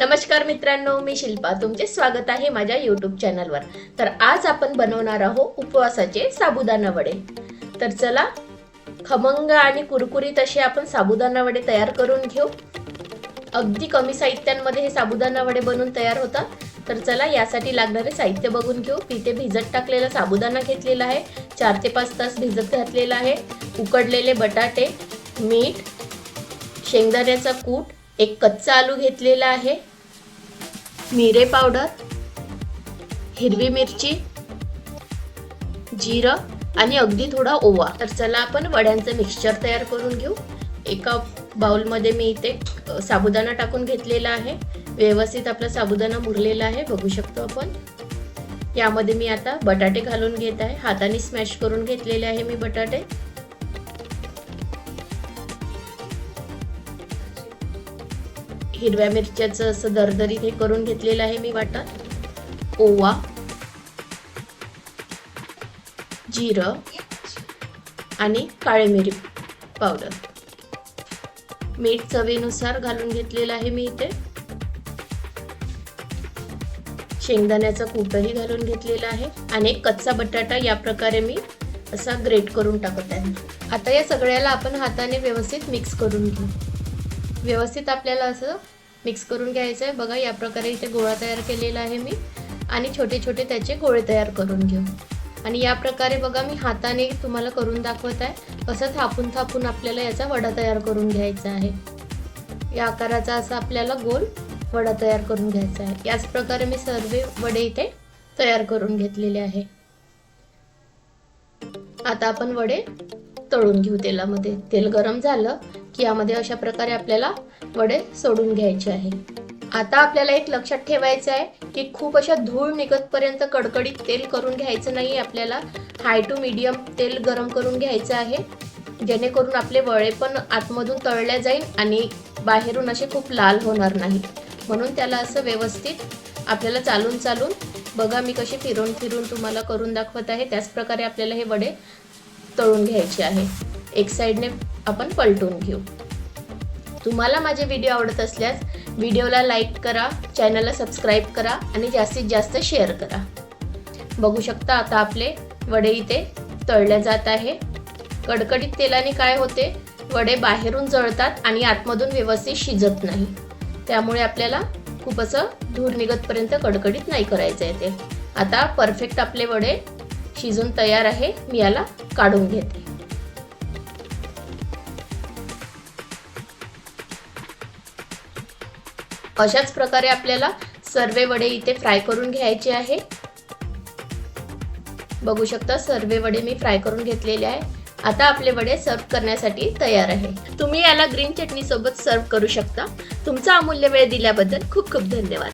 नमस्कार मित्रांनो मी शिल्पा. तुमचे स्वागत आहे माझ्या युट्यूब चॅनलवर तर आज आपण बनवणार आहोत उपवासाचे साबुदाणा वडे. तर चला खमंग आणि कुरकुरीत असे आपण साबुदाणा वडे तयार करून घेऊ. अगदी कमी साहित्यांमध्ये हे साबुदाणा वडे बनवून तयार होतात. तर चला यासाठी लागणारे साहित्य बघून घेऊ. तिथे भिजत टाकलेला साबुदाणा घेतलेला आहे. चार ते पाच तास भिजत घातलेला आहे. उकडलेले बटाटे मीठ शेंगदाण्याचा कूट एक कच्चा आलू घेतलेला आहे. मिरे पावडर हिरवी मिरची जिरं आणि अगदी थोडा ओवा. तर चला आपण वड्यांचं मिक्सचर तयार करून घेऊ. एका बाउलमध्ये मी इथे साबुदाणा टाकून घेतलेला आहे. व्यवस्थित आपला साबुदाणा मुरलेला आहे. बघू शकतो आपण. यामध्ये मी आता बटाटे घालून घेत आहे. हाताने स्मॅश करून घेतलेले आहे मी बटाटे. हिरव्या मिरच्याचं असं दरदरीत हे करून घेतलेलं आहे मी वाटत ओवा. जिरं. आणि काळी मिरी पावडर मीठ चवीनुसार घालून घेतलेलं आहे मी इथे. शेंगदाण्याचा कूटही घालून घेतलेला आहे. आणि कच्चा बटाटा या प्रकारे मी असा ग्रेट करून टाकत आहे. आता या सगळ्याला आपण हाताने व्यवस्थित मिक्स करून घेऊ. व्यवस्थित आपल्याला असं मिक्स करून घ्यायचं आहे. बघा या प्रकारे इथे गोळा तयार केलेला आहे मी. आणि छोटे छोटे त्याचे गोळे तयार करून घेऊ. आणि या प्रकारे बघा मी हाताने तुम्हाला करून दाखवत आहे. असं थापून थापून आपल्याला याचा वडा तयार करून घ्यायचा आहे. या आकाराचा असा आपल्याला गोल वडा तयार करून घ्यायचा आहे. याच प्रकारे मी सर्व वडे इथे तयार करून घेतलेले आहे. आता आपण वडे तळून घेऊ तेलामध्ये. तेल गरम झालं यामध्ये अशा प्रकारे आपल्याला वडे सोडून घ्यायचे आहे. आता आपल्याला एक लक्षात ठेवायचं आहे की खूप अशा धूळ निघतपर्यंत कडकडीत तेल करून घ्यायचं नाही आपल्याला हाय टू मीडियम तेल गरम करून घ्यायचं आहे. जेणेकरून आपले वडे पण आतमधून तळल्या जाईल आणि बाहेरून असे खूप लाल होणार नाही. म्हणून त्याला असं व्यवस्थित आपल्याला चालून चालून बघा मी कसे फिरून फिरून तुम्हाला करून दाखवत आहे त्याचप्रकारे आपल्याला हे वडे तळून घ्यायचे आहे. एक साईडने आपण पलटून घेऊ. तुम्हाला माझे व्हिडिओ आवडत असल्यास व्हिडिओला लाईक करा चॅनलला सबस्क्राईब करा आणि जास्तीत जास्त शेअर करा. बघू शकता आता आपले वडे इथे तळले जात आहे. कडकडीत तेलाने काय होते? वडे बाहेरून जळतात आणि आतमधून व्यवस्थित शिजत नाही. त्यामुळे आपल्याला खूप असं धूर निघतपर्यंत कडकडीत नाही करायचं आहे ते. आता परफेक्ट आपले वडे शिजून तयार आहे. मी याला काढून घेते. अशाच प्रकारे आपल्याला सर्वे वडे इथे फ्राय करून घ्यायचे आहे. बघू शकता सर्वे वडे मी फ्राय करून घेतलेले आहे. आता आपले वडे सर्व करण्यासाठी तयार आहे. तुम्ही याला ग्रीन चटणी सोबत सर्व करू शकता. तुमचा अमूल्य वेळ दिल्याबद्दल खूप खूप धन्यवाद.